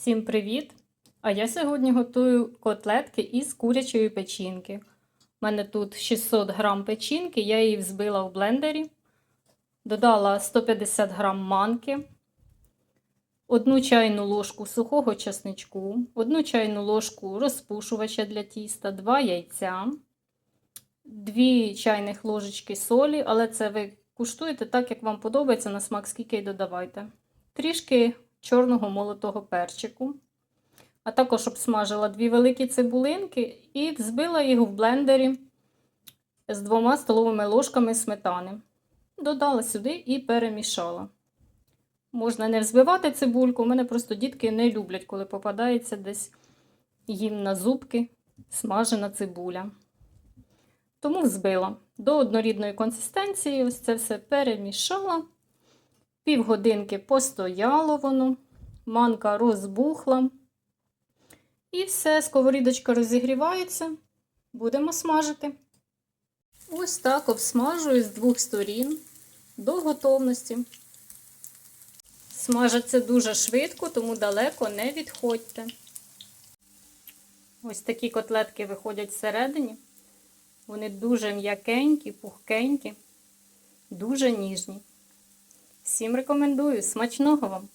Всім привіт! А я сьогодні готую котлетки із курячої печінки. У мене тут 600 грам печінки, я її взбила в блендері, додала 150 грам манки, одну чайну ложку сухого чесничку, одну чайну ложку розпушувача для тіста, 2 яйця, 2 чайних ложечки солі, але це ви куштуєте так, як вам подобається на смак, скільки й додавайте. Трішки чорного молотого перчику. А також обсмажила дві великі цибулинки і взбила їх в блендері з двома столовими ложками сметани. Додала сюди і перемішала. Можна не взбивати цибульку, у мене просто дітки не люблять, коли попадається десь їм на зубки смажена цибуля. Тому взбила до однорідної консистенції, ось це все перемішала. Півгодинки постояло воно, манка розбухла. І все, сковорідочка розігрівається. Будемо смажити. Ось так обсмажую з двох сторін до готовності. Смажаться дуже швидко, тому далеко не відходьте. Ось такі котлетки виходять всередині. Вони дуже м'якенькі, пухкенькі, дуже ніжні. Всім рекомендую. Смачного вам!